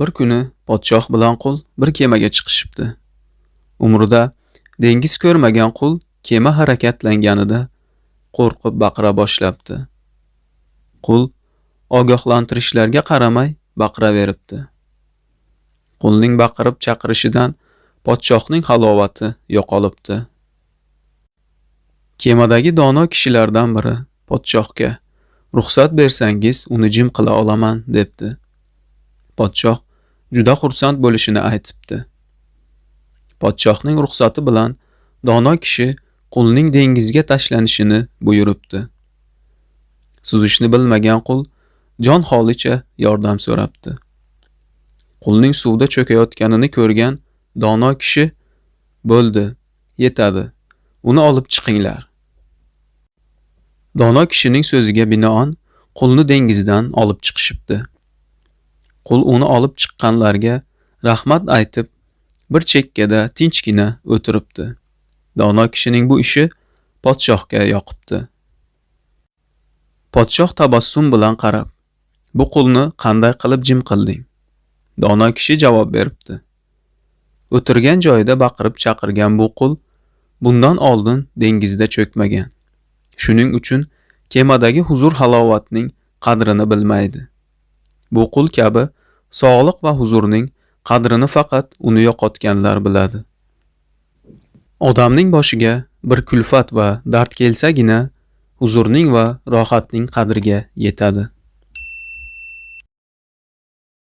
Bir kuni podshoh bilan qul bir kemaga chiqishibdi. Umrida dengiz ko'rmagan qul kema harakatlanganida qo'rqib baqira boshlabdi. Qul ogohlantirishlarga qaramay baqiraveribdi. Qulning baqirib chaqirishidan podshohning halovati yo'qolibdi. Kemadagi dono kishilardan biri podshohga ruxsat bersangiz uni jim qila olaman debdi. Podshoh juda xursand bo'lishini aytibdi. Podshohning ruxsati bilan dono kishi qulning dengizga tashlanishini buyuribdi. Suzishni bilmagan qul jon holicha yordam so'rabdi. Qulning suvda cho'kayotganini ko'rgan dono kishi bo'ldi, yetadi. Uni olib chiqinglar. Dono kishining so'ziga binoan qulni dengizdan olib chiqishibdi. Qul uni olib chiqqanlarga rahmat aytib, bir chekkada tinchgina o'tiribdi. Dono kishining bu ishi podshohga yoqibdi. Podshoh tabassum bilan qarab, bu qulni qanday qilib jim qilding? Dono kishi javob beribdi. O'tirgan joyida baqirib chaqirgan bu qul bundan oldin dengizda cho'kmagan. Shuning uchun kemadagi huzur halovatning qadrini bilmaydi. Bu qul kabi sog'liq va huzurning qadrini faqat uni yo'qotganlar biladi. Odamning boshiga bir kulfat va dard kelsagina huzurning va rohatning qadriga yetadi.